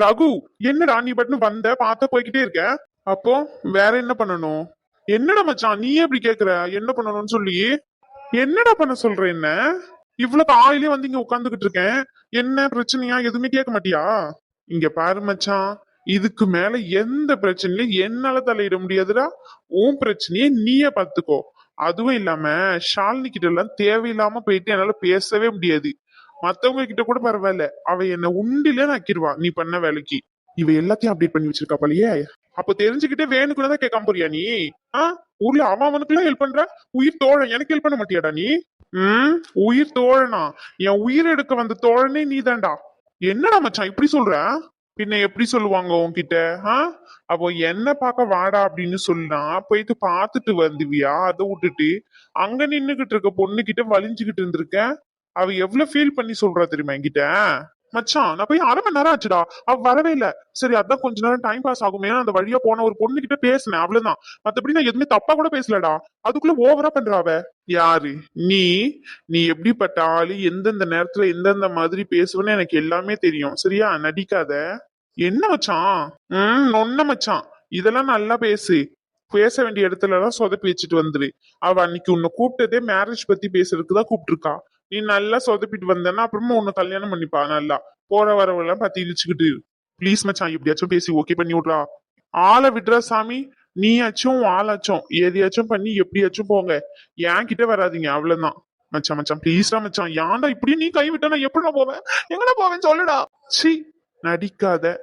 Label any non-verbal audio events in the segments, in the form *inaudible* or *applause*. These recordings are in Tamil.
ரகு என்னடா நீ பட்டு வந்த பார்த்த போய்கிட்டே இருக்க? அப்போ வேற என்ன பண்ணணும்? என்னடா மச்சான் நீ எப்படி கேக்குற? என்ன பண்ணணும்னு சொல்லி? என்னடா பண்ண சொல்ற என்ன? இவ்வளவு காலையிலே வந்து இங்க உட்காந்துக்கிட்டு இருக்கேன். என்ன பிரச்சனையா? எதுவுமே கேட்க மாட்டியா? இங்க பாரு மச்சான் இதுக்கு மேல எந்த பிரச்சனையும் என்னால தலையிட முடியாதுடா. உன் பிரச்சனையை நீயே பாத்துக்கோ அதுவும் இல்லாம ஷாலினி கிட்ட எல்லாம் தேவையில்லாம போயிட்டு என்னால பேசவே முடியாது. மத்தவங்க கிட்ட கூட பரவாயில்ல. அவ என்ன உண்டிலே நக்கிடுவா நீ பண்ண வேலைக்கு. இவ எல்லாத்தையும் அப்டேட் பண்ணி வச்சிருக்கா போலயே. அப்ப தெரிஞ்சுக்கிட்டே வேணுக்குள்ள தான் கேட்காம போறியா நீ? ஆ? ஊர்ல அவன் அவனுக்குலாம் ஹெல்ப் பண்ற? உயிர் தோழன். எனக்கு ஹெல்ப் பண்ண மாட்டியாடா நீ? உம் உயிர் தோழனா. என் உயிர் எடுக்க வந்த தோழனே நீதான்டா. என்னடா மச்சான் இப்படி சொல்ற? பின்ன எப்படி சொல்லுவாங்க உன்கிட்ட? ஆ? அப்போ என்ன பார்க்க வாடா அப்படின்னு சொன்னா போயிட்டு பார்த்துட்டு வந்துவியா? அதை விட்டுட்டு அங்க நின்னுகிட்டு இருக்க பொண்ணுகிட்ட வலிஞ்சுகிட்டு இருந்திருக்க? அவ எவ்வளவு ஃபீல் பண்ணி சொல்றா தெரியுமா என்கிட்ட? மச்சான் நான் போய் அரை மணி நேரம் ஆச்சுடா. அவ வரவே இல்ல. சரி அதான் கொஞ்ச நேரம் டைம் பாஸ் ஆகுமே. அந்த வழியா போன ஒரு பொண்ணு கிட்ட பேசினேன். அவ்வளவுதான். மத்தபடி நான் எதுவுமே தப்பா கூட பேசலடா. அதுக்குள்ள ஓவரா பண்றா அவ. யாரு? நீ. நீ எப்படிப்பட்ட ஆளு எந்தெந்த நேரத்துல எந்தெந்த மாதிரி பேசுவேன்னு எனக்கு எல்லாமே தெரியும். சரியா? நடிக்காத. என்ன மச்சான்? ம் நொன்ன மச்சான். இதெல்லாம் நல்லா பேசு. பேச வேண்டிய இடத்துல எல்லாம் சொதப்பி வச்சுட்டு வந்துரு. அவ அன்னைக்கு உன்னை கூப்பிட்டதே மேரேஜ் பத்தி பேசுறதுக்கு தான் கூப்பிட்டுருக்கா. நீ நல்லா சொதப்பிட்டு வந்தேன்னா அப்புறமா உன்னை கல்யாணம் பண்ணிப்பா நல்லா. போற வரவெல்லாம் பத்தி இழிச்சுக்கிட்டு ப்ளீஸ் மச்சான் எப்படியாச்சும் பேசி ஓகே பண்ணி விட்றா. ஆளை விடுறா சாமி. நீயாச்சும் ஆளாச்சும். எதையாச்சும் பண்ணி எப்படியாச்சும் போங்க. என் கிட்ட வராதீங்க அவ்வளவுதான். மச்சான் மச்சான் ப்ளீஸ்டா மச்சான். ஏன்டா இப்படி நீ கை விட்டா நான் போவேன்? எங்கடா போவேன் சொல்லுடா. சி நடிக்காத.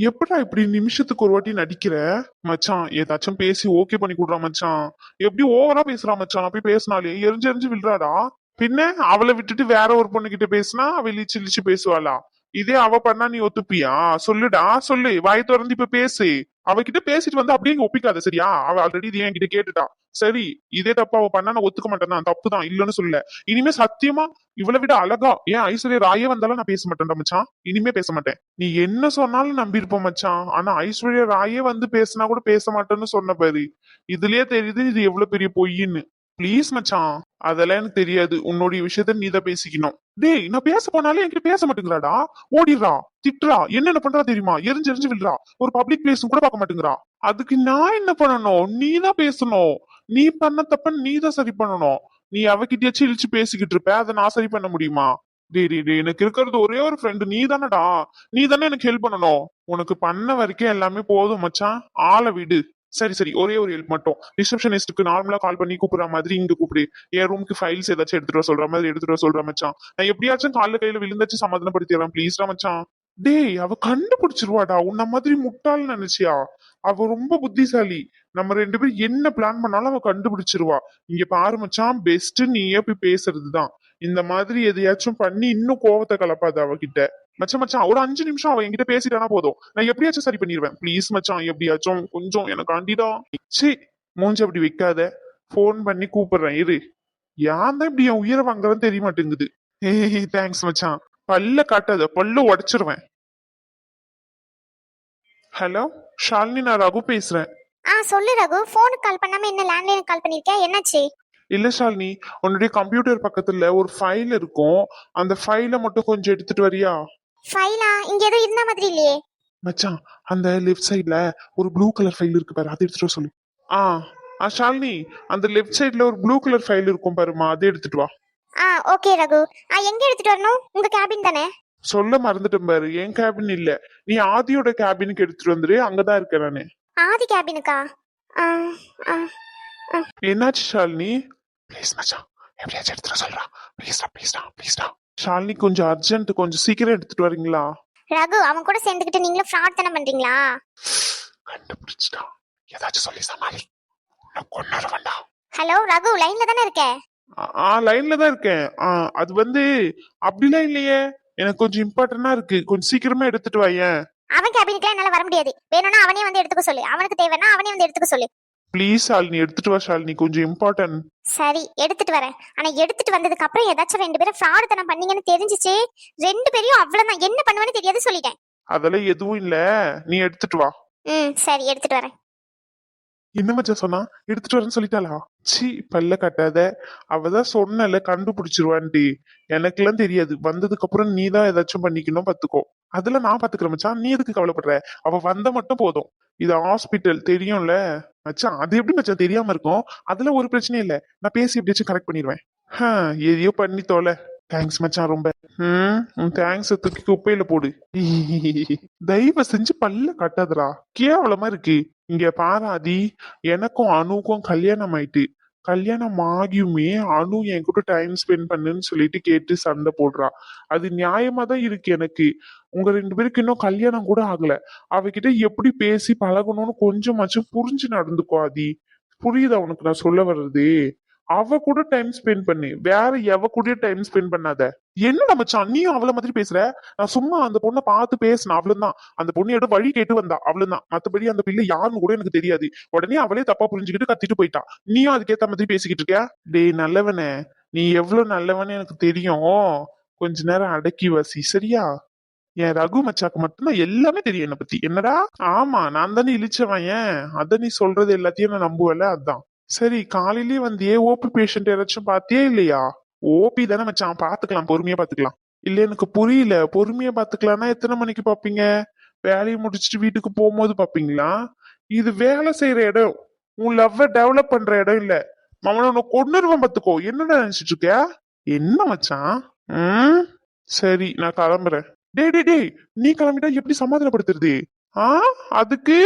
எப்படா இப்படி நிமிஷத்துக்கு ஒரு வாட்டி நடிக்கிற? மச்சான் ஏதாச்சும் பேசி ஓகே பண்ணி கொடுறா மச்சான். எப்படி ஓவரா பேசுறா மச்சான்? நான் போய் பேசினாலே எரிஞ்சு எரிஞ்சு விழுறாடா? பின்ன அவளை விட்டுட்டு வேற ஒரு பொண்ணு கிட்ட பேசினா அவ இழிச்சு இழிச்சு பேசுவாளா? இதே அவ பண்ணா நீ ஒத்துப்பியா? சொல்லுடா சொல்லு. வாய் திறந்து இப்ப பேசு. அவகிட்ட பேசிட்டு வந்து அப்படியே ஒப்பிக்காத சரியா? அவ ஆல்ரெடி இது என்கிட்ட கேட்டுட்டா. சரி இதே தப்பு அவ பண்ணா நான் ஒத்துக்க மாட்டேன் தான் தப்பு தான் இல்லைன்னு சொல்ல. இனிமே சத்தியமா இவளை விட அழகா ஏன் ஐஸ்வர்யா ராயே வந்தாலும் நான் பேச மாட்டேன்டா மச்சான். இனிமே பேச மாட்டேன். நீ என்ன சொன்னாலும் நம்பியிருப்போம் மச்சான். ஆனா ஐஸ்வர்யா ராயே வந்து பேசினா கூட பேச மாட்டேன்னு சொன்ன பாரு. இதுலயே தெரியுது இது எவ்வளவு பெரிய பொய்ன்னு. ப்ளீஸ் மச்சான் அதெல்லாம் எனக்கு தெரியாது. உன்னுடைய விஷயத்த நீ தான் பேசிக்கணும். டேய் நான் பேச போனாலே என்கிட்ட பேச மாட்டேங்கிறாடா? ஓடிடுறா திட்டுறா. என்னென்ன பண்றா தெரியுமா? எரிஞ்சு எரிஞ்சு விழுறா. ஒரு பப்ளிக் பிளேஸ் கூட பார்க்க மாட்டேங்கிறா. அதுக்கு நான் என்ன பண்ணணும்? நீ தான் பேசணும். நீ பண்ண தப்ப நீ தான் சரி பண்ணணும். நீ அவகிட்டயாச்சும் இழிச்சு பேசிக்கிட்டு இருப்ப. அதை நான் சரி பண்ண முடியுமா? டே டே டே எனக்கு இருக்கிறது ஒரே ஒரு ஃப்ரெண்டு நீ தானடா? நீ தானே எனக்கு ஹெல்ப் பண்ணணும். உனக்கு பண்ண வரைக்கும் எல்லாமே போதும் மச்சான். ஆளை விடு. சரி சரி. ஒரே ஒரு ஹெல்ப் மட்டும். ரிசப்ஷனிஸ்ட்டுக்கு நார்மலா கால் பண்ணி கூப்பிடுற மாதிரி இங்க கூப்பிடு. என் ரூமுக்கு ஃபைல்ஸ் ஏதாச்சும் எடுத்துட்டு வர சொல்ற மாதிரி எடுத்துட்டு வர சொல்ற மச்சான். நான் எப்படியாச்சும் கால்ல கையில விழுந்தாச்சு சமாதானப்படுத்திடுறேன் ப்ளீஸ்டா மச்சான். டேய் அவ கண்டுபிடிச்சிருவாடா. உன்ன மாதிரி முட்டாள் நினைச்சியா? அவ ரொம்ப புத்திசாலி. நம்ம ரெண்டு பேரும் என்ன பிளான் பண்ணாலும் அவ கண்டுபிடிச்சிருவா. இங்க பாரு மச்சான் பெஸ்ட் நீயே போய் பேசுறதுதான். இந்த மாதிரி எதையாச்சும் பண்ணி இன்னும் கோவத்தை கலப்பாத அவகிட்ட. மச்சான் மச்சான் ஒரு அஞ்சு நிமிஷம் அவ என்கிட்ட பேசிட்டானா போதும். நான் எப்படியாச்சும் சரி பண்ணிடுவேன் ப்ளீஸ் மச்சான் எப்படியாச்சும் கொஞ்சம் எனக்கு ஆண்டிடா சி மூஞ்சி அப்படி வைக்காத. ஃபோன் பண்ணி கூப்பிடுறேன் இரு. யான் தான் இப்படி என் உயிரை வாங்குறேன்னு தெரிய மாட்டேங்குது. ஏய் தேங்க்ஸ் மச்சான். பல்ல காட்டாத பல்ல உடைச்சிருவேன். ஹலோ ஷாலினி நான் ரகு பேசுறேன். ஆ சொல்லு ரகு. ஃபோனுக்கு கால் பண்ணாம என்ன லேண்ட்லைனுக்கு கால் பண்ணிருக்கேன் என்னாச்சு? இல்ல ஷாலினி உன்னுடைய கம்ப்யூட்டர் பக்கத்துல ஒரு ஃபைல் இருக்கும். அந்த ஃபைலை மட்டும் கொஞ்சம் எடுத்துட்டு வரியா? ஃபைலா இங்க எதுவும் இருந்த மாதிரி இல்லையே. மச்சான் அந்த லெஃப்ட் சைடுல ஒரு ப்ளூ கலர் ஃபைல் இருக்கு பாரு அதை எடுத்துட்டு வர சொல்லு. ஆ ஆ ஷாலினி அந்த லெஃப்ட் சைடுல ஒரு ப்ளூ கலர் ஃபைல் இருக்கும் பாருமா அதை எடுத்துட்டு வா. ஆ ஓகே ரகு. ஆ எங்க எடுத்துட்டு வரணும்? உங்க கேபின் தானே? சொல்ல மறந்துட்டேன் பாரு என் கேபின் இல்ல. நீ ஆதியோட கேபினுக்கு எடுத்துட்டு வந்துரு அங்கதான் இருக்கேன் நானு. ஆதி கேபினுக்கா ஆ ஆ. என்னாச்சு ஷாலினி? ப்ளீஸ் மச்சான். எப்படியாச்சும் எடுத்துட்டு வர சொல்றா. ப்ளீஸ்டா ப்ளீஸ்டா ப்ளீஸ்டா ஷாலினி கொஞ்சம் அர்ஜென்ட் கொஞ்சம் சீக்கிரம் எடுத்துட்டு வரீங்களா? ரகு அவன் கூட சேர்ந்துக்கிட்டு நீங்களும் ஃப்ராட் தானே பண்றீங்களா? கண்டுபிடிச்சிட்டா. ஏதாச்சும் சொல்லி சமாளி கொண்டாட வேண்டாம். ஹலோ ரகு லைன்ல தானே இருக்க? ஆ- லைன்ல தான் இருக்கேன். அது வந்து அப்படிலாம் இல்லையே. எனக்கு கொஞ்சம் இம்பார்ட்டன்டா இருக்கு. கொஞ்சம் சீக்கிரமா எடுத்துட்டு வாயேன். அவன் கேபினுக்குலாம் என்னால வர முடியாது. வேணும்னா அவனே வந்து எடுத்துக்க சொல்லு. அவனுக்கு தேவைன்னா அவனே வந்து எடுத்துக்க சொல்லு. ப்ளீஸ் ஷாலினி எடுத்துட்டு வா ஷாலினி கொஞ்சம் இம்பார்ட்டன்ட் சரி எடுத்துட்டு வரேன். ஆனா எடுத்துட்டு வந்ததுக்கு அப்புறம் ஏதாச்சும் ரெண்டு பேரும் ஃப்ராட் தனம் பண்ணீங்கன்னு தெரிஞ்சிச்சு ரெண்டு பேரையும் அவ்வளவுதான். என்ன பண்ணுவேன்னு தெரியாது சொல்லிட்டேன். அதெல்லாம் எதுவும் இல்ல. நீ எடுத்துட்டு வா. ம் சரி எடுத்துட்டு வரேன். என்ன மச்சான் சொன்னா? எடுத்துட்டு வரேன்னு சொல்லிட்டாளா? சி பல்ல கட்டாத. அவதான் சொன்னல கண்டுபிடிச்சிருவான்டி. எனக்கெல்லாம் தெரியாது. வந்ததுக்கு அப்புறம் நீ தான் ஏதாச்சும் பண்ணிக்கணும் பாத்துக்கோ. அதுல நான் பாத்துக்கிறேன் மச்சான். நீ எதுக்கு கவலைப்படுற? அவ வந்த மட்டும் போதும். இது ஹாஸ்பிட்டல் தெரியும்ல? மச்சான் அது எப்படி மச்சான் தெரியாம இருக்கும்? அதுல ஒரு பிரச்சனையும் இல்ல. நான் பேசி எப்படியாச்சும் கரெக்ட் பண்ணிடுவேன் எதையோ பண்ணி தோல. தேங்க்ஸ் மச்சான் ரொம்ப. ம் தேங்க்ஸ் தூக்கி குப்பையில போடு. *laughs* தயவு செஞ்சு பல்ல கட்டாதடா. கேவலமா இருக்கு. இங்க பாராதி எனக்கும் அணுக்கும் கல்யாணம் ஆயிட்டு. கல்யாணம் ஆகியுமே அனு என் கூட டைம் ஸ்பெண்ட் பண்ணுன்னு சொல்லிட்டு கேட்டு சண்டை போடுறா. அது நியாயமா தான் இருக்கு எனக்கு. உங்க ரெண்டு பேருக்கு இன்னும் கல்யாணம் கூட ஆகல. அவகிட்ட எப்படி பேசி பழகணும்னு கொஞ்சமாச்சும் புரிஞ்சு நடந்துக்கோ ஆதி. புரியுதா உனக்கு நான் சொல்ல வர்றது? அவ கூட டைம் ஸ்பெண்ட் பண்ணு. வேற எவ கூட டைம் ஸ்பெண்ட் பண்ணாத. என்ன மச்சான் நீயும் அவள மாதிரி பேசுற? நான் சும்மா அந்த பொண்ணை பார்த்து பேசினேன் அவ்வளவுதான். அந்த பொண்ணு எடுத்து வழி கேட்டு வந்தா அவ்வளவுதான். மத்தபடி அந்த பிள்ளை யாருன்னு கூட எனக்கு தெரியாது. உடனே அவளே தப்பா புரிஞ்சுக்கிட்டு கத்திட்டு போயிட்டா. நீயும் அதுக்கேத்த மாதிரி பேசிக்கிட்டு இருக்கியா? டேய் நல்லவனே. நீ எவ்வளவு நல்லவனே எனக்கு தெரியும். கொஞ்ச நேரம் அடக்கி வசி சரியா? என் ரகு மச்சாக்கு மட்டும்தான் எல்லாமே தெரியும் என்னை பத்தி. என்னடா? ஆமா நான் தானே இழிச்சவன் ஏன்? அத நீ சொல்றது எல்லாத்தையும் நான் நம்புவல அதான். சரி காலையிலேயே வந்தியே ஓபி பேஷண்ட் யாராச்சும் பாத்தியே இல்லையா? ஓபி தானே மச்சான் பாத்துக்கலாம் பொறுமையா பாத்துக்கலாம். இல்ல எனக்கு புரியல. பொறுமையா பாத்துக்கலாம்னா எத்தனை மணிக்கு பாப்பீங்க? வேலையை முடிச்சுட்டு வீட்டுக்கு போகும்போது பாப்பீங்களா? இது வேலை செய்யற இடம். உன் லவ்வ டெவலப் பண்ற இடம் இல்ல. மவன உன்னை கொண்டுருவன் பாத்துக்கோ. என்னடா நினைச்சிட்டு இருக்க? என்ன மச்சான்? ம்? சரி நான் கிளம்புறேன். டேய் டேய் டேய் நீ கிளம்பிட்டா எப்படி சமாதானப்படுத்துறது? ஆ அதுக்கு?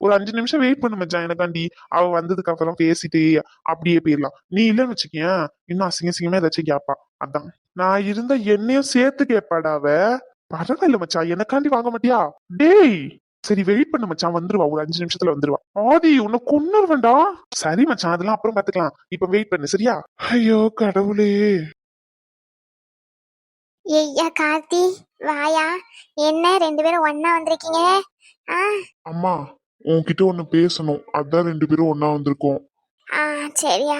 ஒரு அஞ்சு நிமிஷம் வெயிட் பண்ணு மச்சான் எனக்காண்டி. அவ வந்ததுக்கு அப்புறம் பேசிட்டு அப்படியே போயிடலாம். நீ இல்லைன்னு வச்சுக்கியேன் இன்னும் அசிங்க அசிங்கமா ஏதாச்சும் கேப்பா. அதான். நான் இருந்த என்னையும் சேர்த்து கேப்பாடா அவ? பரவாயில்ல மச்சான் எனக்காண்டி வாங்க மாட்டியா? டேய்! சரி வெயிட் பண்ணு மச்சான் வந்துருவா. ஒரு அஞ்சு நிமிஷத்துல வந்துருவா. ஆதி உன்னை கொன்னுருவேன்டா. சரி மச்சான் அதெல்லாம் அப்புறம் பாத்துக்கலாம். இப்ப வெயிட் பண்ணு சரியா? ஐயோ கடவுளே. ஐயா கார்த்தி வாயா. என்ன ரெண்டு பேரும் ஒன்னா வந்திருக்கீங்க? அம்மா உன்கிட்ட ஒண்ணு பேசணும். அதான் ரெண்டு பேரும் ஒண்ணா வந்திருக்கோம். ஆ சரியா.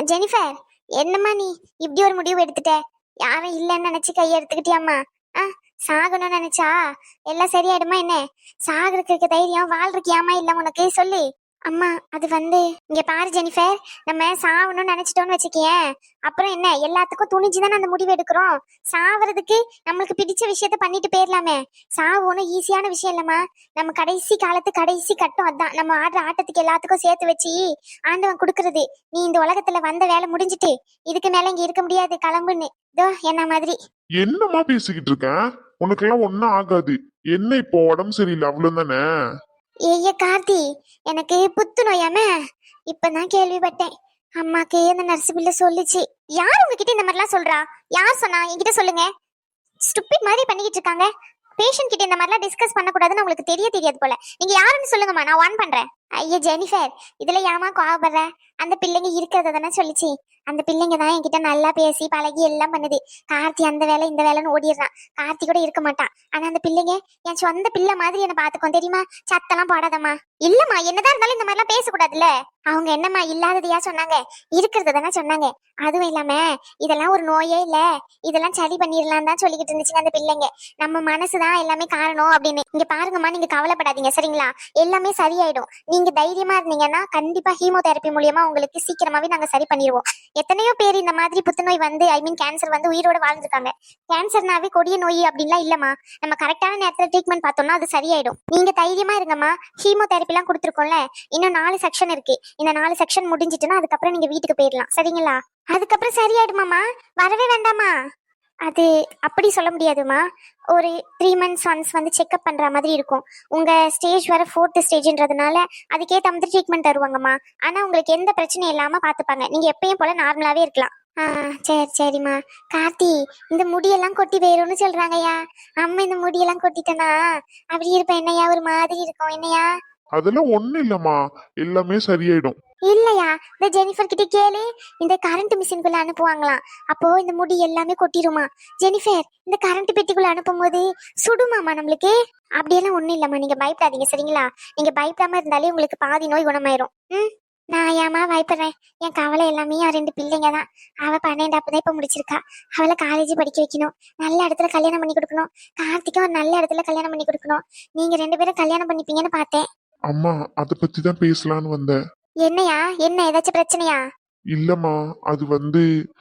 ஜெனிஃபர் என்னம்மா நீ இப்படி ஒரு முடிவு எடுத்துட்ட? யாரும் இல்லைன்னு நினைச்சு கையை எடுத்துக்கிட்டியாம்மா? ஆ சாகணும்னு நினைச்சா? எல்லாம் சரியாயிடுமா என்ன? சாகிறதுக்கு தைரியம் வாழ்றதுக்கியாமா இல்ல உனக்கு? சொல்லு. அம்மா அது வந்து இங்க பாரு ஜெனிஃபர். நம்ம சாவணும்னு நினைச்சிட்டோம்னு வச்சுக்கேன் அப்புறம் என்ன? எல்லாத்துக்கும் துணிஞ்சுதானே அந்த முடிவு எடுக்கிறோம். சாவறதுக்கு நம்மளுக்கு பிடிச்ச விஷயத்த பண்ணிட்டு போயிடலாமே. சாவு ஒன்றும் ஈஸியான விஷயம் இல்லம்மா. நம்ம கடைசி காலத்து கடைசி கட்டம் அதான். நம்ம ஆடுற ஆட்டத்துக்கு எல்லாத்துக்கும் சேர்த்து வச்சு ஆண்டவன் கொடுக்கறது. நீ இந்த உலகத்துல வந்த வேலை முடிஞ்சிட்டு இதுக்கு மேல இங்க இருக்க முடியாது கிளம்புன்னு. இதோ என்ன மாதிரி. என்னம்மா பேசிக்கிட்டு இருக்கேன் உனக்கெல்லாம் ஒன்னும் ஆகாது. என்ன இப்போ உடம்பு சரியில்லை அவ்வளவுதானே? ஏய்ய கார்த்தி எனக்கு புத்து நோயாம? இப்பதான் கேள்விப்பட்டேன். அம்மாக்கு அந்த நர்ஸ் பிள்ளை சொல்லுச்சு. யார் உங்ககிட்ட இந்த மாதிரிலாம் சொல்றா? யார் சொன்னா? என்கிட்ட சொல்லுங்க. ஸ்டூபிட் மாதிரி பண்ணிக்கிட்டு இருக்காங்க. பேஷண்ட் கிட்ட இந்த மாதிரிலாம் டிஸ்கஸ் பண்ணக்கூடாதுன்னு உங்களுக்கு தெரிய தெரியாது போல. நீங்க யாருன்னு சொல்லுங்கம்மா நான் வான் பண்றேன். ஐயா ஜெனிஃபர் இதுல ஏமா கோவப்படுற? அந்த பிள்ளைங்க இருக்கிறத தானே சொல்லிச்சு. அந்த பிள்ளைங்க தான் என்கிட்ட நல்லா பேசி பழகி எல்லாம் பண்ணுது. கார்த்தி அந்த வேலை இந்த வேலைன்னு ஓடிடுறான். கார்த்தி கூட இருக்க மாட்டான். ஆனா அந்த பிள்ளைங்க என் சொந்த பிள்ளை மாதிரி என்ன பாத்துக்கோம் தெரியுமா? சத்தெல்லாம் போடாதம்மா. இல்லம்மா என்னதான் இருந்தாலும் இந்த மாதிரிலாம் பேசக்கூடாதுல்ல. அவங்க என்னம்மா இல்லாததையா சொன்னாங்க? இருக்கிறது தானே சொன்னாங்க. அதுவும் இல்லாம இதெல்லாம் ஒரு நோயே இல்ல. இதெல்லாம் சரி பண்ணிடலாம் தான் சொல்லிக்கிட்டு இருந்துச்சுங்க அந்த பிள்ளைங்க. நம்ம மனசுதான் எல்லாமே காரணம் அப்படின்னு. இங்க பாருங்கம்மா நீங்க கவலைப்படாதீங்க சரிங்களா? எல்லாமே சரியாயிடும். நீங்க தைரியமா இருந்தீங்கன்னா கண்டிப்பா ஹீமோதெரப்பி மூலியமா உங்களுக்கு சீக்கிரமாவே நாங்க சரி பண்ணிடுவோம் எத்தனையோ பேர் இந்த மாதிரி புத்துநோய் வந்து ஐ மீன் கேன்சர் வந்து உயிரோட வாழ்ந்துருக்காங்க. கேன்சர்னாவே கொடிய நோய் அப்படின்லாம் இல்லம்மா. நம்ம கரெக்டான நேரத்தில் ட்ரீட்மெண்ட் பார்த்தோம்னா அது சரியாயிடும். நீங்க தைரியமா இருங்கம்மா. ஹீமோ தெரப்பிலாம் கொடுத்துருக்கோம்ல. இன்னும் நாலு செக்ஷன் இருக்கு. இந்த நாலு செக்ஷன் முடிஞ்சிட்டுனா அதுக்கப்புறம் நீங்க வீட்டுக்கு போயிடலாம். சரிங்களா? அதுக்கப்புறம் சரியாயிடுமாமா வரவே வேண்டாமா அது அப்படி சொல்ல முடியாதுமா. ஒரு த்ரீ மந்த்ஸ் ஒன்ஸ் வந்து செக்அப் பண்ணுற மாதிரி இருக்கும். உங்கள் ஸ்டேஜ் வர ஃபோர்த் ஸ்டேஜ்ன்றதுனால அதுக்கேற்ற மாதிரி ட்ரீட்மெண்ட் தருவாங்கம்மா. ஆனால் உங்களுக்கு எந்த பிரச்சனையும் இல்லாமல் பார்த்துப்பாங்க நீங்கள் எப்பயும் போல் நார்மலாகவே இருக்கலாம். ஆ சரி சரிம்மா. கார்த்தி இந்த முடியெல்லாம் கொட்டி வேறும்னு சொல்கிறாங்கய்யா அம்மா இந்த முடியெல்லாம் கொட்டிட்டனா? அப்படி இருப்பேன். என்னையா ஒரு மாதிரி இருக்கும். என்னையா அதெல்லாம் ஒன்றும் இல்லம்மா. எல்லாமே சரியாயிடும். இல்லையா? இந்த ஜெனிஃபர் கிட்ட கேளு. இந்த கரண்ட் மிஷினுக்குள்ள அனுப்புவாங்களாம். அப்போ இந்த முடி எல்லாமே கொட்டிருமா? ஜெனிஃபர் இந்த கரண்ட் பெட்டிக்குள்ள அனுப்பும்போது சுடுமாமா நம்மளுக்கு? அப்படியெல்லாம் ஒண்ணும் இல்லம்மா. நீங்க பயப்படாதீங்க சரிங்களா? நீங்க பயப்படாம இருந்தாலே உங்களுக்கு பாதி நோய் குணமாயிரும். ம்? நான் ஏமா பயப்படுறேன்? என் கவலை எல்லாமே என் ரெண்டு பிள்ளைங்க தான். அவ பன்னெண்டாப்பு தான் இப்போ முடிச்சிருக்கா. அவளை காலேஜ் படிக்க வைக்கணும். நல்ல இடத்துல கல்யாணம் பண்ணி கொடுக்கணும். கார்த்திக்கும் ஒரு நல்ல இடத்துல கல்யாணம் பண்ணி கொடுக்கணும். நீங்க ரெண்டு பேரும் கல்யாணம் பண்ணிப்பீங்கன்னு பார்த்தேன். அம்மா அதை பத்தி தான் பேசலான்னு வந்தேன். என்னையா? என்ன ஏதாச்சும் பிரச்சனையா? இல்லம்மா அது வந்து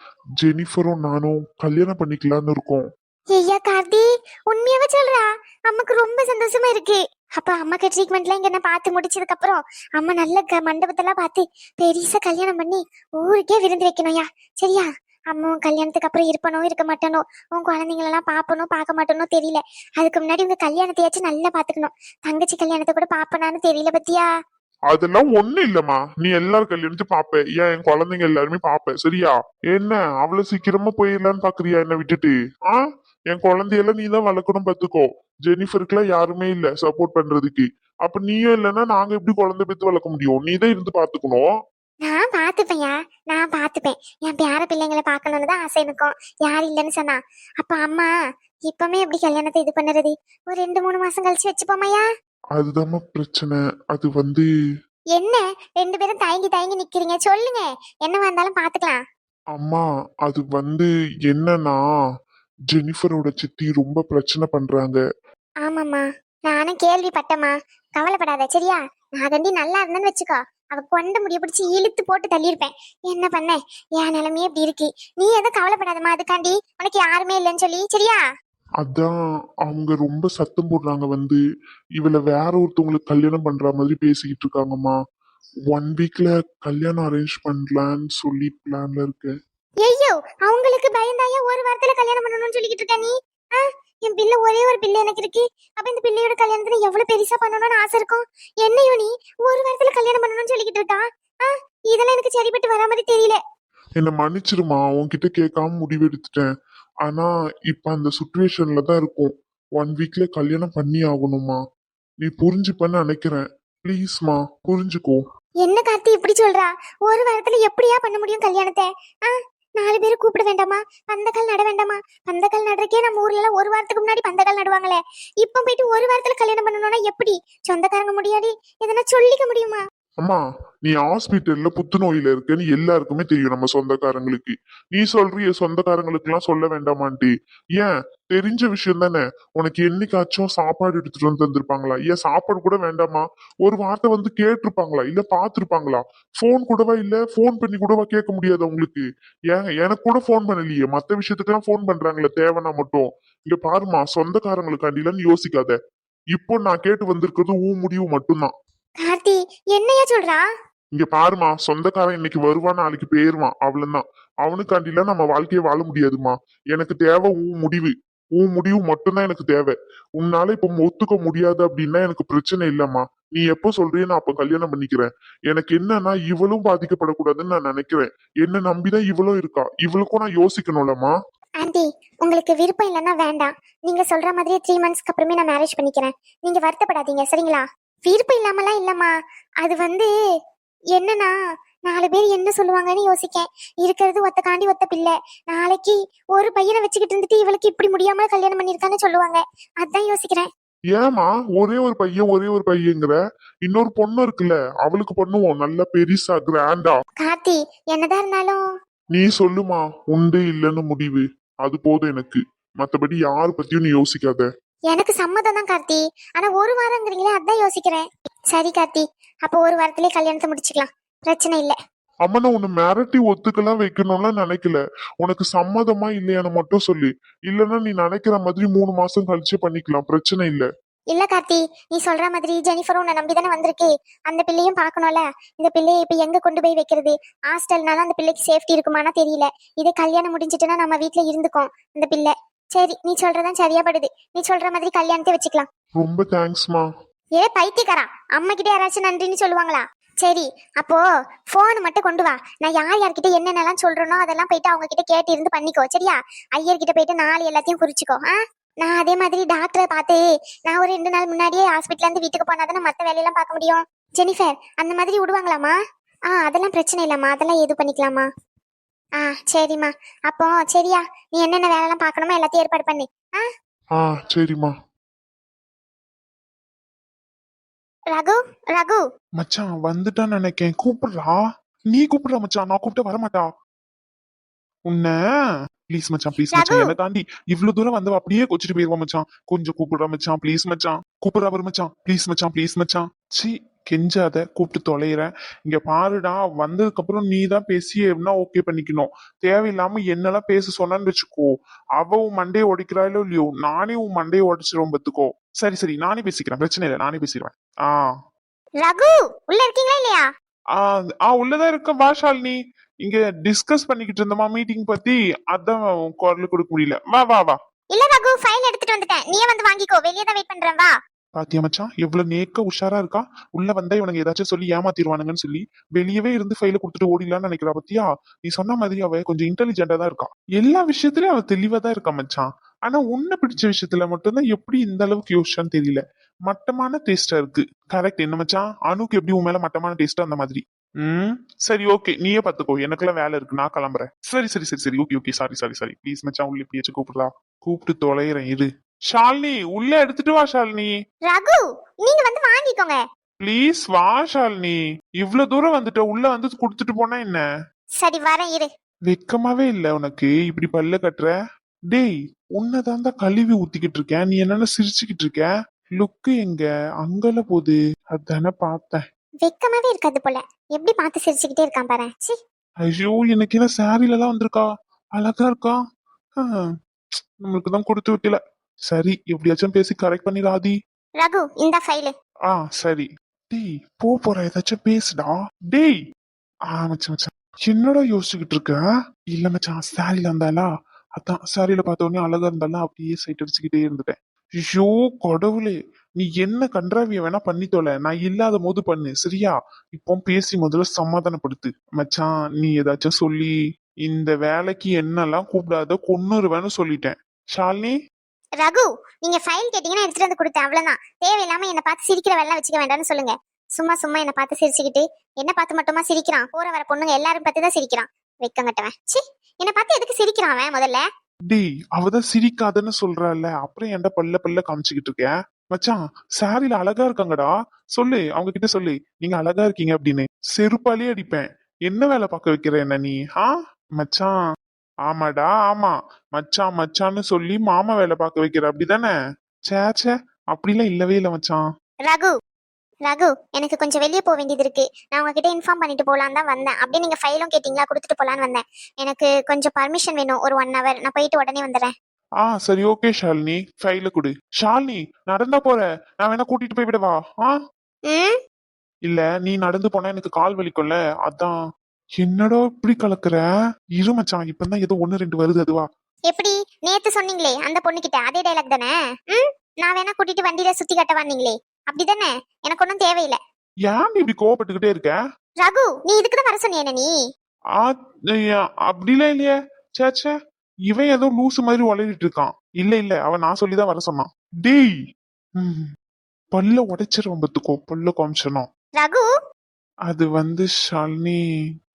ஜெனிஃபரும் நானும் கல்யாணம் பண்ணிக்கலாம்னு இருக்கோம். ஐயா கார்த்தி உண்மையாவே சொல்றா? அம்மாக்கு ரொம்ப சந்தோஷமா இருக்கு. அப்ப அம்மாக்கு ட்ரீட்மெண்ட்லாம் இங்க என்ன பார்த்து முடிச்சதுக்கு அப்புறம் அம்மா நல்ல க- மண்டபத்தெல்லாம் பார்த்து பெருசா கல்யாணம் பண்ணி ஊருக்கே விருந்து வைக்கணும்யா. சரியா? அம்மா கல்யாணத்துக்கு அப்புறம் இருப்பனோ இருக்க மாட்டனோ உன் குழந்தைங்களெல்லாம் பாப்பனோ பார்க்க மாட்டனோ தெரியல. அதுக்கு முன்னாடி உங்க கல்யாணத்தையாச்சும் நல்லா பாத்துக்கணும் தங்கச்சி கல்யாணத்தை கூட பாப்பனான்னு தெரியல பத்தியா? அதெல்லாம் ஒண்ணு இல்லம்மா. நீ எல்லாரும் கல்யாணத்தையும் பாப்ப. ஏன் என் குழந்தைங்க எல்லாருமே பாப்ப. சரியா? என்ன? அவ்வளவு சீக்கிரமா போயிடலான்னு பாக்குறியா? என்ன விட்டுட்டு. ஆ? என் குழந்தையெல்லாம் நீ தான் வளர்க்கணும் பாத்துக்கோ. ஜெனிஃபருக்குலாம் யாருமே இல்ல சப்போர்ட் பண்றதுக்கு. அப்ப நீயும் இல்லைன்னா நாங்க எப்படி குழந்தை பெத்து வளர்க்க முடியும்? நீ தான் இருந்து பாத்துக்கணும். நான் பாத்துப்பேன்யா நான் பாத்துப்பேன். என் பேர பிள்ளைங்களை பார்க்கணும்னு தான் ஆசை எனக்கும். யார் இல்லைன்னு சொன்னா. அப்ப அம்மா இப்பமே எப்படி கல்யாணத்தை இது பண்ணுறது? ஒரு ரெண்டு மூணு மாசம் கழிச்சு வச்சுப்போமையா அதுதாம்மா பிரச்சனை. அது வந்து என்ன? ரெண்டு பேரும் தயங்கி தயங்கி நிக்கிறீங்க. சொல்லுங்க. என்னவா இருந்தாலும் பாத்துக்கலாம். அம்மா அது வந்து என்னன்னா ஜெனிஃபரோட சித்தி ரொம்ப பிரச்சனை பண்றாங்க. ஆமாம்மா. நானும் கேள்விப்பட்டேம்மா. கவலைப்படாத சரியா? நான் கண்டி நல்லா இருந்தேன்னு வச்சுக்கோ. அவ கொண்ட முடிய பிடிச்சி இழுத்து போட்டு தள்ளியிருப்பேன். என்ன பண்ண? என் நிலைமையே இப்படி இருக்கு. நீ எதுவும் கவலைப்படாதம்மா. அதுக்காண்டி உனக்கு யாருமே இல்லைன்னு சொல்லி சரியா? அதான் அவங்க ரொம்ப சத்தம் போடுறாங்க வந்து இவளை வேற ஒருத்தவங்களுக்கு கல்யாணம் பண்ற மாதிரி பேசிக்கிட்டு இருக்காங்கம்மா. ஒன் வீக்ல கல்யாணம் அரேஞ்ச் பண்ணலான்னு சொல்லி பிளான்ல இருக்கேன். ஐயோ அவங்களுக்கு பயந்தாயா? ஒரு வாரத்துல கல்யாணம் பண்ணணும்னு சொல்லிக்கிட்டு இருக்க நீ? ஆ, என் பிள்ளை ஒரே ஒரு பிள்ளை எனக்கு இருக்கு. அப்ப இந்த பிள்ளையோட கல்யாணத்துல எவ்வளவு பெருசா பண்ணணும்னு ஆசை இருக்கும்? என்னையோ நீ ஒரு வாரத்துல கல்யாணம் பண்ணணும்னு சொல்லிக்கிட்டு இருக்கா? ஆ, இதெல்லாம் எனக்கு சரிப்பட்டு வர மாதிரி தெரியல. என்னை மன்னிச்சிருமா உன்கிட்ட கேட்காம முடிவெடுத்துட்டேன். ஆனா இப்ப அந்த சுச்சுவேஷன்ல தான் இருக்கும். ஒன் வீக்ல கல்யாணம் பண்ணி ஆகணுமா நீ புரிஞ்சுப்பன்னு நினைக்கிறேன். ப்ளீஸ்மா புரிஞ்சுக்கோ. என்ன கார்த்தி இப்படி சொல்றா? ஒரு வாரத்துல எப்படியா பண்ண முடியும் கல்யாணத்தை? ஆ? நாலு பேரை கூப்பிட வேண்டாமா? பந்தக்கால் நட வேண்டாமா? பந்தக்கால் நடுறக்கே நம்ம ஊர்ல எல்லாம் ஒரு வாரத்துக்கு முன்னாடி பந்தக்கால் நடுவாங்களே. இப்ப போயிட்டு ஒரு வாரத்துல கல்யாணம் பண்ணணும்னா எப்படி? சொந்தக்காரங்க முடியாது எதனா சொல்லிக்க முடியுமா? அம்மா நீ ஹாஸ்பிட்டல்ல புத்துநோயில இருக்கேன்னு எல்லாருக்குமே தெரியும் நம்ம சொந்தக்காரங்களுக்கு. நீ சொல்றிய சொந்தக்காரங்களுக்கு எல்லாம் சொல்ல வேண்டாமான்ட்டு. ஏன்? தெரிஞ்ச விஷயம் தானே. உனக்கு என்னைக்காச்சும் சாப்பாடு எடுத்துட்டு வந்து தந்திருப்பாங்களா? ஏன் சாப்பாடு கூட வேண்டாமா? ஒரு வார்த்தை வந்து கேட்டிருப்பாங்களா? இல்ல பாத்திருப்பாங்களா போன் கூடவா இல்ல? போன் பண்ணி கூடவா கேட்க முடியாது உங்களுக்கு ஏன்? எனக்கு கூட போன் பண்ணலையே. மத்த விஷயத்துக்கெல்லாம் போன் பண்றாங்களே தேவைன்னா மட்டும். இங்க பாருமா சொந்தக்காரங்களுக்காண்டிலாம் யோசிக்காத. இப்போ நான் கேட்டு வந்திருக்கிறது ஊ முடிவு மட்டும்தான். கார்த்தி என்னையா சொல்றா? இங்க பாருமா சொந்தக்காரன் இன்னைக்கு வருவான் நாளைக்கு போயிருவான் அவ்வளவுதான். அவனுக்காண்டிலாம் நம்ம வாழ்க்கையை வாழ முடியாதுமா. எனக்கு தேவை உன் முடிவு. உன் முடிவு மட்டும்தான் எனக்கு தேவை. உன்னால இப்ப ஒத்துக்க முடியாது அப்படின்னா எனக்கு பிரச்சனை இல்லம்மா. நீ எப்போ சொல்றியோ நான் அப்ப கல்யாணம் பண்ணிக்கிறேன். எனக்கு என்னன்னா இவளும் பாதிக்கப்படக்கூடாதுன்னு நான் நினைக்கிறேன். என்ன நம்பிதான் இவளும் இருக்கா. இவளுக்கும் நான் யோசிக்கணும்லம்மா. ஆண்டி உங்களுக்கு விருப்பம் இல்லைன்னா வேண்டாம். நீங்க சொல்ற மாதிரியே த்ரீ மந்த்ஸ்க்கு அப்புறமே நான் மேரேஜ் பண்ணிக்கிறேன். நீங்க வருத்தப்படாதீங்க சரிங்களா? விருப்பம் இல்லாமலாம் இல்லம்மா. அது வந்து என்னன்னா நாலு பேர் என்ன சொல்லுவாங்கன்னு யோசிக்கேன். இருக்கிறது ஒத்த காண்டி ஒத்த பிள்ளை. நாளைக்கு ஒரு பையனை வச்சுக்கிட்டு இருந்துட்டு இவளுக்கு இப்படி முடியாம கல்யாணம் பண்ணிருக்கான்னு சொல்லுவாங்க. அதான் யோசிக்கிறேன். ஏமா ஒரே ஒரு பையன் ஒரே ஒரு பையங்கிற இன்னொரு பொண்ணு இருக்குல்ல அவளுக்கு பண்ணுவோம். நல்ல பெருசா கிராண்டா. கார்த்தி என்னதான் இருந்தாலும். நீ சொல்லுமா உண்டு இல்லைன்னு முடிவு. அது போதும் எனக்கு. மத்தபடி யார் பத்தியும் நீ யோசிக்காத. எனக்கு சம்மதம் தான் கார்த்தி. ஆனா ஒரு வாரங்கிறீங்களே அதான் யோசிக்கிறேன். சரி கார்த்தி அப்போ ஒரு வாரத்திலே கல்யாணத்தை முடிச்சுக்கலாம். பிரச்சனை இல்ல. அம்மா நான் உன்னை மிரட்டி ஒத்துக்கெல்லாம் வைக்கணும்லாம் நினைக்கல. உனக்கு சம்மதமா இல்லையான்னு மட்டும் சொல்லு. இல்லைன்னா நீ நினைக்கிற மாதிரி மூணு மாசம் கழிச்சு பண்ணிக்கலாம். பிரச்சனை இல்ல. இல்ல கார்த்தி நீ சொல்ற மாதிரி ஜெனிஃபரும் உன்னை நம்பி தானே வந்திருக்கு. அந்த பிள்ளையும் பார்க்கணும்ல. இந்த பிள்ளையை இப்ப எங்க கொண்டு போய் வைக்கிறது? ஹாஸ்டல்னால அந்த பிள்ளைக்கு சேஃப்டி இருக்குமானா தெரியல. இதே கல்யாணம் முடிஞ்சிட்டுனா நம்ம வீட்ல இருந்துக்கும் அந்த பிள்ளை. சரி நீ சொல்றதான் சரியா படுது நீ சொல்ற மாதிரி கல்யாணத்தை வச்சுக்கலாம். ரொம்ப தேங்க்ஸ்மா ஏ பைத்தியக்காரா? அம்மா கிட்ட யாராச்சும் நன்றின்னு சொல்லுவாங்களா? சரி அப்போ போன் மட்டும் கொண்டு வா. நான் யார் யார்கிட்ட என்னென்னலாம் சொல்றேனோ அதெல்லாம் போயிட்டு அவங்க கிட்ட கேட்டு இருந்து பண்ணிக்கோ சரியா? ஐயர் கிட்ட போயிட்டு நாலு எல்லாத்தையும் குறிச்சுக்கோ ஆ? நான் அதே மாதிரி டாக்டரை பார்த்து நான் ஒரு ரெண்டு நாள் முன்னாடியே ஹாஸ்பிட்டல்ல இருந்து வீட்டுக்கு போனாதானே மத்த வேலையெல்லாம் பார்க்க முடியும்? ஜெனிஃபர் அந்த மாதிரி விடுவாங்களாமா ஆ அதெல்லாம் பிரச்சனை இல்லம்மா. அதெல்லாம் எது பண்ணிக்கலாமா ஆ சரிம்மா. அப்போ சரியா. நீ என்னென்ன வேலைலாம் பார்க்கணுமோ எல்லாத்தையும் ஏற்பாடு பண்ணு. ஆ? சரிம்மா. ரகு ரகு. மச்சான் வந்துட்டான்னு நினைக்கேன். கூப்பிடுறா. நீ கூப்பிடுற மச்சான். நான் கூப்பிட்டு வரமாட்டா. உன்ன. ப்ளீஸ் மச்சான் ப்ளீஸ் மச்சான். என்ன தாண்டி இவ்வளவு தூரம் வந்து அப்படியே கொச்சிட்டு போயிருவா மச்சான். கொஞ்சம் கூப்பிடுறா மச்சான். ப்ளீஸ் மச்சான். கூப்பிடுறா மச்சான். ப்ளீஸ் மச்சான் ப்ளீஸ் மச்சான். சி கெஞ்சாத கூப்பிட்டு தொலைகிறேன் இங்க பாருடா வந்ததுக்கு அப்புறம் நீ தான் பேசி என்ன ஓகே பண்ணிக்கணும். தேவையில்லாம என்னெல்லாம் பேச சொன்னான்னு வச்சுக்கோ. அவ உன் மண்டையை உடைக்கிறாளோ இல்லையோ நானே உன் மண்டையை உடைச்சிரும் பத்துக்கோ சரி சரி நானே பேசிக்கிறேன். பிரச்சனை இல்லை நானே பேசிடுவேன். ஆ. ரகு உள்ள இருக்கீங்களா இல்லையா? ஆ உள்ளதான் இருக்க வா ஷாலினி. இங்க டிஸ்கஸ் பண்ணிக்கிட்டு இருந்தோமா மீட்டிங் பத்தி? அதான் குரல் கொடுக்க முடியல. வா வா வா. இல்ல ரகு ஃபைல் எடுத்துட்டு வந்துட்டேன். நீயே வந்து வாங்கிக்கோ. வெளியே தான் வெயிட் பண்றேன். வா. பாத்தியா மச்சான்? எவ்வளவு நேக்க உஷாரா இருக்கா? உள்ள வந்தா இவனுங்க ஏதாச்சும் சொல்லி ஏமாத்திடுவானுங்கன்னு சொல்லி வெளியவே இருந்து ஃபைல கொடுத்துட்டு ஓடிடலாம்னு நினைக்கிறா பத்தியா? நீ சொன்ன மாதிரி அவ கொஞ்சம் இன்டெலிஜென்டா தான் இருக்கா. எல்லா விஷயத்துலயும் அவ தெளிவா தான் இருக்கா மச்சான். ஆனா உன்னை பிடிச்ச விஷயத்துல மட்டும்தான் எப்படி இந்த அளவுக்கு யோசிச்சான்னு தெரியல. மட்டமான டேஸ்டா இருக்கு. கரெக்ட் என்ன மச்சான்? அணுக்கு எப்படி உன் மேல மட்டமான டேஸ்டா அந்த மாதிரி? ம்? சரி ஓகே நீயே பாத்துக்கோ. எனக்கெல்லாம் வேலை இருக்கு. நான் கிளம்புறேன். சரி சரி சரி சரி. Okay okay sorry sorry sorry please மச்சான் உள்ள எப்படியாச்சும் கூப்பிடலாம். கூப்பிட்டு தொலைகிறேன் இரு. ஷாலினி உள்ள எடுத்துட்டு வா ஷாலினி. ரகு நீங்க வந்து வாங்கிக்கோங்க. ப்ளீஸ் வா ஷாலினி. இவ்ளோ தூரம் வந்துட்ட உள்ள வந்து குடுத்துட்டு போனா என்ன? சரி வரேன் இரு. வெக்கமாவே இல்ல உனக்கு இப்படி பல்ல கட்டுற? டேய் உன்னதான் தான் கழுவி ஊத்திக்கிட்டு இருக்கேன். நீ என்னன்னா சிரிச்சுக்கிட்டு இருக்க? லுக்கு எங்க? அங்கல போகுது அதானே பார்த்தேன். வெக்கமாவே இருக்காது போல. எப்படி பார்த்து சிரிச்சுக்கிட்டே இருக்கான் பாரு. சி ஐயோ எனக்கு என்ன சாரில எல்லாம் வந்திருக்கா? அழகா இருக்கா? ஆ, நம்மளுக்கு தான் கொடுத்து வைக்கல. சரி எப்படியாச்சும் பேசி கரெக்ட் பண்ணிடாதி ரகு இந்த ஃபைலு ஆ சரி. டேய் போ போற ஏதாச்சும் பேசுடா. டேய். ஆ மச்சான் மச்சான். என்னடா யோசிச்சுக்கிட்டு இருக்க? இல்ல மச்சான் சாரில இருந்தாலா அதான் சாரியில பார்த்த உடனே அழகா இருந்தாலும் அப்படியே சைட் அடிச்சுக்கிட்டே இருந்துட்டேன். ஐயோ கடவுளே. நீ என்ன கன்றாவிய வேணா பண்ணி தொலை. நான் இல்லாத போது பண்ணு சரியா? இப்போ பேசி முதல்ல சமாதானப்படுத்து. மச்சான் நீ ஏதாச்சும் சொல்லி இந்த வேலைக்கு என்னெல்லாம் கூப்பிடாத கொன்னுருவேன்னு சொல்லிட்டேன். ஷாலினி? ரகு நீங்க ஃபைல் கேட்டீங்கன்னா எடுத்துட்டு வந்து கொடுத்தேன். அவ்வளவுதான். தேவையில்லாம என்ன பார்த்து சிரிக்கிற வேலை வச்சுக்க வேண்டாம்னு சொல்லுங்க. சும்மா சும்மா என்ன பார்த்து சிரிச்சுக்கிட்டு என்ன பார்த்து மட்டுமா சிரிக்கிறான்? போற வர பொண்ணுங்க எல்லாரும் பார்த்து தான் சிரிக்கிறான். வெக்கங்கட்டவன் சி என்ன பார்த்து எதுக்கு சிரிக்கிறான் அவன் முதல்ல? டேய் அவதான் சிரிக்காதன்னு சொல்றல அப்புறம் என்ன பல்ல பல்ல காமிச்சுக்கிட்டு இருக்க? மச்சான் சாரில அழகா இருக்காங்கடா. சொல்லு அவங்க கிட்ட சொல்லு. நீங்க அழகா இருக்கீங்க அப்படின்னு. செருப்பாலே அடிப்பேன். என்ன வேலை பார்க்க வைக்கிற என்ன நீ? ஆ மச்சான். ஆமாடா ஆமா. மச்சான் மச்சான்னு சொல்லி மாமா வேலை பார்க்க வைக்கிற அப்படிதானே? சே சே அப்படிலாம் இல்லவே இல்ல மச்சான். ரகு ரகு எனக்கு கொஞ்சம் வெளியே போக வேண்டியது இருக்கு. நான் உங்ககிட்ட இன்ஃபார்ம் பண்ணிட்டு போலான்னு தான் வந்தேன். அப்படியே நீங்க ஃபைலும் கேட்டீங்களா கொடுத்துட்டு போலான்னு வந்தேன். எனக்கு கொஞ்சம் பர்மிஷன் வேணும் ஒரு ஒன் ஹவர் நான் போயிட்டு உடனே வந்துடுறேன். ஆ சரி ஓகே ஷாலினி. ஃபைல கொடு. ஷாலினி நடந்தா போற. நான் வேணா கூட்டிட்டு போய் விடவா? ஆ? ம்? இல்ல நீ நடந்து போனா எனக்கு கால் வலிக்கும்ல? அதான். என்னடா இப்படி கலக்குற? இரு மச்சான் இப்பதான் ஏதோ ஒண்ணு ரெண்டு வருது அதுவா. எப்படி? நேத்து சொன்னீங்களே அந்த பொண்ணுகிட்ட அதே டைலாக் தானே? ம்? நான் வேணா கூட்டிட்டு வண்டியில சுத்தி கட்ட வந்தீங்களே. அப்படிதானே? எனக்கு ஒன்றும் தேவையில்லை. ஏன் இப்படி கோவப்பட்டுக்கிட்டே இருக்க? ரகு நீ இதுக்கு தான் வர சொன்னியே நீ. அப்படிலாம் இல்லையே. ச்சே ச்சே. இவன் ஏதோ லூசு மாதிரி உளறிட்டு இருக்கான். இல்ல இல்ல அவன் நான் சொல்லிதான் வர சொன்னான். டேய்! பல்ல உடைச்சிருவான் பத்துக்கோ பல்ல காமிச்சனும் ரகு? அது வந்து ஷாலினி.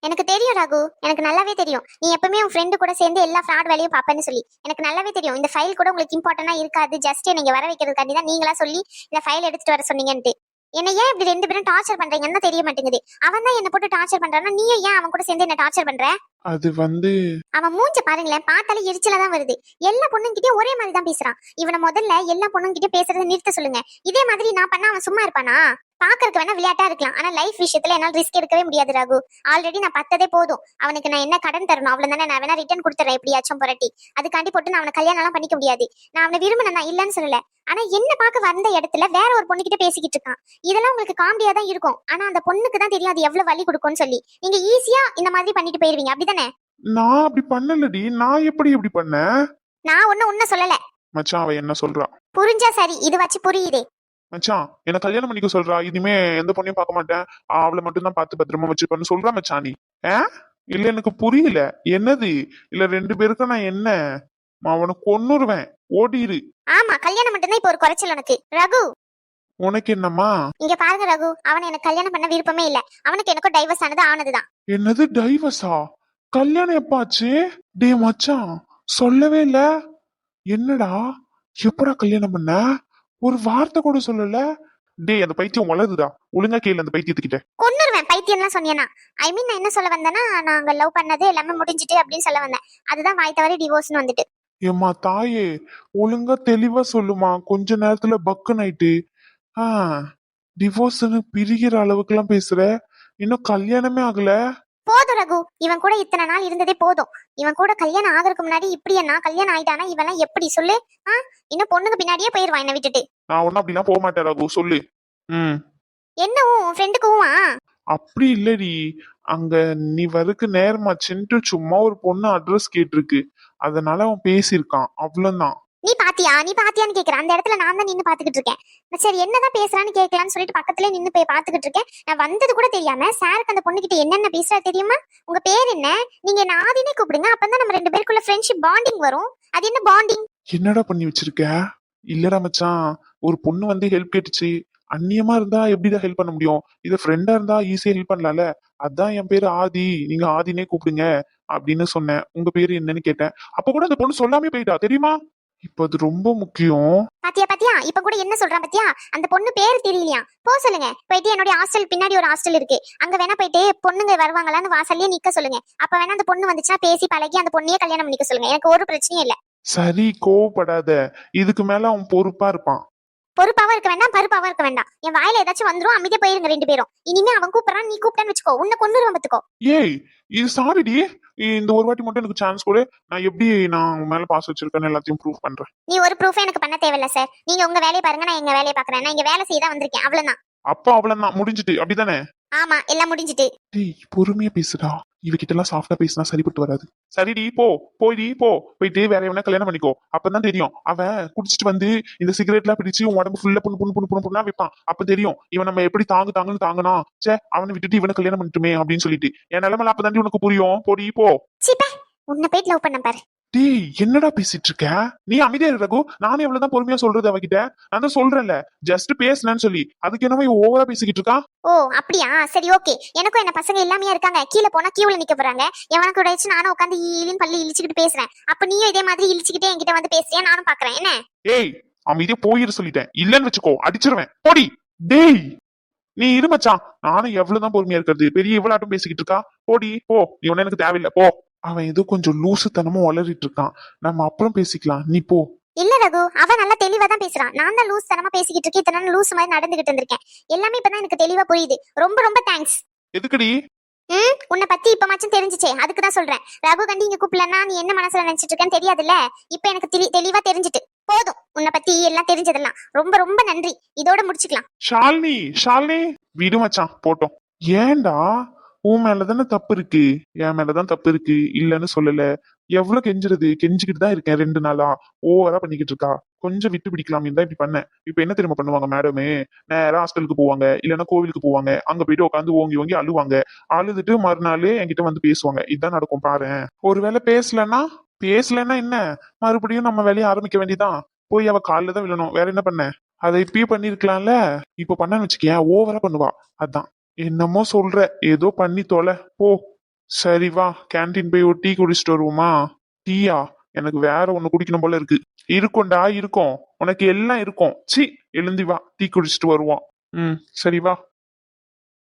எனக்கு தெரியும் ரகு. எனக்கு நல்லாவே தெரியும். நீ எப்பவுமே உன் ஃப்ரெண்டு கூட சேர்ந்து எல்லா ஃப்ராட் வேலையும் பாப்பேன்னு சொல்லி. எனக்கு நல்லாவே தெரியும். இந்த ஃபைல் கூட உங்களுக்கு இம்பார்ட்டனா இருக்காது. ஜஸ்ட் நீங்க வர வைக்கிறதுக்காண்டி தான் நீங்களா சொல்லி இந்த ஃபைல் எடுத்துட்டு வர சொன்னீங்கன்ட்டு. என்ன ஏன் இப்படி ரெண்டு பேரும் டார்ச்சர் பண்றீங்கன்னு என்ன தெரிய மாட்டேங்குது. அவன் தான் என்ன போட்டு டார்ச்சர் பண்றான்னா நீயும் ஏன் அவன் கூட சேர்ந்து என்ன டார்ச்சர் பண்ற? அது வந்து அவன் மூஞ்ச பாருங்களேன் பார்த்தாலே எரிச்சலா தான் வருது. எல்லா பொண்ணுங்கிட்டயும் ஒரே மாதிரி தான் பேசுறான். இவனை முதல்ல எல்லா பொண்ணுங்கிட்டயும் பேசுறதை நிறுத்த சொல்லுங்க. இதே மாதிரி நான் பண்ணா அவன் சும்மா இருப்பானா? பாக்குறதுக்கு வேணா விளையாட்டா இருக்கலாம். ஆனா லைஃப் விஷயத்துல என்னால ரிஸ்க் எடுக்கவே முடியாது ராகு. ஆல்ரெடி நான் பத்ததே போதும். அவனுக்கு நான் என்ன கடன் தரணும் அவ்வளவு தானே நான் வேணா ரிட்டர்ன் கொடுத்துறேன் எப்படியாச்சும் புரட்டி அதுக்காண்டி போட்டு நான் அவனை கல்யாணம் எல்லாம் பண்ணிக்க முடியாது. நான் அவனை விரும்பின நான் இல்லைன்னு சொல்லல. ஆனா என்ன பார்க்க வந்த இடத்துல வேற ஒரு பொண்ணுகிட்ட பேசிக்கிட்டு இருக்கான். இதெல்லாம் உங்களுக்கு காமெடியா தான் இருக்கும். ஆனா அந்த பொண்ணுக்கு தான் தெரியும் அது எவ்வளவு வலி கொடுக்கும்னு சொல்லி. நீங்க ஈஸியா இந்த மாதிரி பண்ணிட்டு போயிருவீங்க. அப்படிதானே நான் அப்படி பண்ணலடி. நான் எப்படி இப்படி பண்ணேன் நான் ஒன்னும் உன்ன சொல்லல. மச்சான் அவ என்ன சொல்றா? புரிஞ்சா சரி. இது வச்சு புரியுதே. மச்சான் என்ன கல்யாணம் பண்ணிக்க சொல்றா. இனிமே எந்த பொண்ணையும் பார்க்க மாட்டேன். அவளை மட்டும் தான் பார்த்து பத்திரமா வச்சுப்பேன்னு சொல்றா மச்சான் நீ. ஆ? இல்ல எனக்கு புரியல. என்னது? இல்ல ரெண்டு பேருக்கும் நான் என்ன? அவனை கொன்னுருவேன். ஓடிரு ஆமா கல்யாணம் மட்டும்தான் இப்போ ஒரு குறைச்சல் உனக்கு. ரகு! உனக்கு என்னம்மா? இங்க பாருங்க ரகு. அவனை எனக்கு கல்யாணம் பண்ண விருப்பமே இல்ல. அவனுக்கு எனக்கும் டைவர்ஸ் ஆனது ஆனதுதான். என்னது டைவர்ஸா கல்யாணம் எப்பாச்சு? டே மச்சான் சொல்லவே இல்ல. என்னடா எப்படா கல்யாணம் பண்ண? ஒரு வார்த்தை கூட சொல்லல. டேய் அந்த பைத்தியம் வளருதா ஒழுங்கா கேளு அந்த பைத்தியத்துக்கிட்ட. கொன்னுருவேன் பைத்தியம்லாம் சொன்னேனா ஐ மீன் நான் என்ன சொல்ல வந்தேன்னா நாங்க லவ் பண்ணது எல்லாமே முடிஞ்சிட்டு அப்படின்னு சொல்ல வந்தேன். அதுதான் வாய் தவறி டிவோர்ஸ்னு வந்துட்டு. ஏம்மா தாயே ஒழுங்கா தெளிவா சொல்லுமா. கொஞ்ச நேரத்துல பக்கு நைட்டு ஆ டிவோர்ஸ்னு பிரிகிற அளவுக்குலாம் பேசுற? இன்னும் கல்யாணமே ஆகல. ரகு இவன் கூட இத்தனை நாள் இருந்ததே போதும். இவன் கூட கல்யாணம் ஆகிறதுக்கு முன்னாடி இப்படி என்ன கல்யாணம் ஆயிட்டானா? இவெல்லாம் எப்படி சொல்லு? ஆ? இன்னும் பொண்ணுக்கு பின்னாடியே போயிருவான் என்ன விட்டுட்டு. நான் ஒன்னும் அப்படிலாம் போக மாட்டேன் ரகு. சொல்லு. ம். என்னவும் உன் ஃப்ரெண்டுக்குமா அப்படி இல்லடி. அங்க நீ வரக்கு நேரமாச்சுன்ட்டு சும்மா ஒரு பொண்ணு அட்ரஸ் கேட்டிருக்கு. அதனால அவன் பேசியிருக்கான். அவ்வளவுதான். நீ பாத்தியா? நீ பாத்தியான்னு கேக்குற. அந்த இடத்துல நான் தான் நின்னு பாத்துக்கிட்டு இருக்கேன். சரி என்னதான் பேசுறான்னு கேட்கலான்னு சொல்லிட்டு பக்கத்துல நின்னு போய் பாத்துக்கிட்டு இருக்கேன். நான் வந்தது கூட தெரியாம சாருக்கு அந்த பொண்ணுகிட்ட என்னென்ன பேசுறா தெரியுமா? உங்க பேர் என்ன? நீங்க என்ன ஆதினே கூப்பிடுங்க. அப்பதான் நம்ம ரெண்டு பேருக்குள்ள ஃப்ரெண்ட்ஷிப் பாண்டிங் வரும். அது என்ன பாண்டிங் என்னடா பண்ணி வச்சிருக்க? இல்லடா மச்சான். ஒரு பொண்ணு வந்து ஹெல்ப் கேட்டுச்சு. அந்நியமா இருந்தா எப்படிதான் ஹெல்ப் பண்ண முடியும்? இது ஃப்ரெண்டா இருந்தா ஈஸியா ஹெல்ப் பண்ணலாம்ல? அதான் என் பேரு ஆதி. நீங்க ஆதினே கூப்பிடுங்க அப்படின்னு சொன்னேன். உங்க பேரு என்னன்னு கேட்டேன். அப்ப கூட அந்த பொண்ணு சொல்லாமே போயிட்டா. தெரியுமா? இப்ப அது ரொம்ப முக்கியம். பாத்தியா பாத்தியா? இப்ப கூட என்ன சொல்றான் பாத்தியா? அந்த பொண்ணு பேரு தெரியலையா? போ சொல்லுங்க. போயிட்டு என்னுடைய ஹாஸ்டல் பின்னாடி ஒரு ஹாஸ்டல் இருக்கு. அங்க வேணா போயிட்டு பொண்ணுங்க வருவாங்களான்னு வாசல்லயே நிக்க சொல்லுங்க. அப்ப வேணா அந்த பொண்ணு வந்துச்சுன்னா பேசி பழகி அந்த பொண்ணையே கல்யாணம் பண்ணிக்க சொல்லுங்க. எனக்கு ஒரு பிரச்சனையும் இல்ல. சரி கோவப்படாத. இதுக்கு மேல அவன் பொறுப்பா இருப்பான். பொறுப்பாவும் இருக்க வேண்டாம் பருப்பாவும் இருக்க வேண்டாம். என் வாயில ஏதாச்சும் வந்துரும் அமைதியா போயிருங்க ரெண்டு பேரும். இனிமே அவன் கூப்பிடறான் நீ கூப்பிட்டான்னு வச்சுக்கோ. உன்னை கொண்டு பத்துக்கோ. ஏய் இது சாரிடி. இந்த ஒரு வாட்டி மட்டும் எனக்கு சான்ஸ் கொடு. நான் எப்படி நான் உன் மேல பாஸ் வச்சிருக்கேன்னு எல்லாத்தையும் ப்ரூவ் பண்றேன். நீ ஒரு ப்ரூஃப் எனக்கு பண்ண தேவையில்ல சார் நீங்க உங்க வேலையை பாருங்க நான் எங்க வேலையை பாக்குறேன் நான் இங்க வேலை செய்ய தான் வந்திருக்கேன். அவ்வளவுதான். அப்பா அவ்வளவுதான். முடிஞ்சுட்டு. அப்படிதானே? ஆமா எல்லாம் முடிஞ்சிட்டு. டேய் பொறுமையா பேசுடா. இவகிட்ட எல்லாம் சாஃப்டா பேசினா சரிப்பட்டு வராது. சரிடி போ போய்டி போ. போயிட்டு வேற எவனா கல்யாணம் பண்ணிக்கோ. அப்பதான் தெரியும். அவன் குடிச்சிட்டு வந்து இந்த சிகரெட் எல்லாம் பிடிச்சு உன் உடம்பு ஃபுல்லா புண்ணு புண்ணு புண்ணு புண்ணு புண்ணா வைப்பான். அப்ப தெரியும் இவன் நம்ம எப்படி தாங்கு தாங்குன்னு தாங்கனா சே அவனை விட்டுட்டு இவனை கல்யாணம் பண்ணிட்டுமே அப்படின்னு சொல்லிட்டு. என் நிலைமையில அப்பதான் உனக்கு புரியும். போடி போ. உன்னை போயிட்டு லவ் பண்ண பாரு. டேய் என்னடா பேசிட்டு இருக்க நீ அமைதியா இரு ரகு. நானும் எவ்வளவுதான் பொறுமையா சொல்றது அவகிட்ட. நான் தான் சொல்றேன்ல. ஜஸ்ட் பேசுனேன்னு சொல்லி. அதுக்கு என்னவோ ஓவரா பேசிக்கிட்டு இருக்கா ஓ அப்படியா? சரி ஓகே எனக்கும் என்ன பசங்க எல்லாமே இருக்காங்க. கீழே போனா கியூல நிக்க போறாங்க. எவனுக்கு உடைச்சு நானும் உட்காந்து ஈலின்னு பள்ளி இழிச்சுக்கிட்டு பேசுறேன். அப்ப நீயும் இதே மாதிரி இழிச்சுக்கிட்டே என்கிட்ட வந்து பேசுறியா? நானும் பாக்குறேன். என்ன? ஏய் அமைதியா போயிரு சொல்லிட்டேன். இல்லன்னு வச்சுக்கோ அடிச்சிருவேன். போடி. டேய். நீ இரு மச்சான். நானும் எவ்வளவுதான் பொறுமையா இருக்கிறது. பெரிய இவ்வளவு பேசிக்கிட்டு இருக்கா? போடி போ. நீ ஒண்ணு எனக்கு தேவையில்லை. போ. அவன் ஏதோ கொஞ்சம் லூசுத்தனமும் வளரிட்டு இருக்கான் நம்ம அப்புறம் பேசிக்கலாம். நீ போ. இல்ல ரகு அவன் நல்லா தெளிவா தான் பேசுறான். நான் தான் லூஸ் தனமா பேசிக்கிட்டு இருக்கேன். இத்தனை லூஸ் மாதிரி நடந்துகிட்டு இருந்திருக்கேன் எல்லாமே இப்பதான் எனக்கு தெளிவா புரியுது. ரொம்ப ரொம்ப தேங்க்ஸ் எதுக்குடி? ம் உன்னை பத்தி இப்ப தெரிஞ்சுச்சே. அதுக்கு தான் சொல்றேன். ரகு கண்டி இங்க கூப்பிடலன்னா நீ என்ன மனசுல நினைச்சிட்டு இருக்கேன்னு தெரியாதுல்ல? இப்ப எனக்கு தெளி- தெளிவா தெரிஞ்சுட்டு. போதும். உன்னை பத்தி எல்லாம் தெரிஞ்சதெல்லாம். ரொம்ப ரொம்ப நன்றி. இதோட முடிச்சுக்கலாம். ஷாலினி ஷாலினி. விடு மச்சான். போட்டோம். ஏன்டா? உன் மேலதானே தப்பு இருக்கு? என் மேலதான் தப்பு இருக்கு. இல்லன்னு சொல்லல. எவ்வளவு கெஞ்சுறது? கெஞ்சிக்கிட்டு தான் இருக்கேன் ரெண்டு நாளா. ஓவரா பண்ணிக்கிட்டு இருக்கா. கொஞ்சம் விட்டு பிடிக்கலாம் தான் இப்படி பண்ணேன். இப்ப என்ன தெரியுமா பண்ணுவாங்க மேடமே நேரம் ஹாஸ்டலுக்கு போவாங்க. இல்லைன்னா கோவிலுக்கு போவாங்க. அங்க போயிட்டு உட்காந்து ஓங்கி ஓங்கி அழுவாங்க. அழுதுட்டு மறுநாள் என்கிட்ட வந்து பேசுவாங்க. இதுதான் நடக்கும் பாரு. ஒருவேளை பேசலன்னா? பேசலன்னா என்ன? மறுபடியும் நம்ம வேலையை ஆரம்பிக்க வேண்டியதான் போய் அவ காலில் தான் விழணும். வேற என்ன பண்ண? அதை இப்பயே பண்ணிருக்கலாம்ல இப்ப பண்ணான்னு வச்சுக்கேன் ஓவரா பண்ணுவா. அதான். என்னமோ சொல்ற. ஏதோ பண்ணி தொலை. போ. சரி வா. கேண்டீன் போய் ஒரு டீ குடிச்சிட்டு வருவோமா? டீயா? எனக்கு வேற ஒண்ணு குடிக்கணும் போல இருக்கு. இருக்கும்டா இருக்கும். உனக்கு எல்லாம் இருக்கும். சி எழுந்தி வா. டீ குடிச்சிட்டு வருவோம் ம் சரி வா.